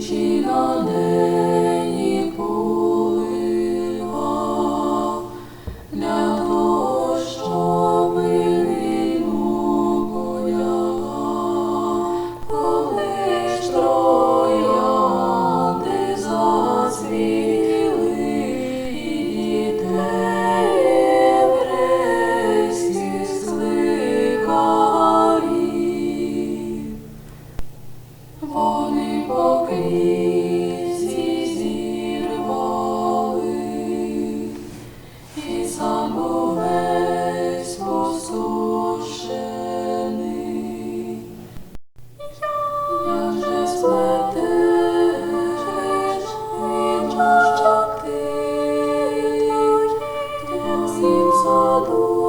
Cicinale. сам увесь посушений. Я вже сплетеш, вірю, що ти, твоїм саду.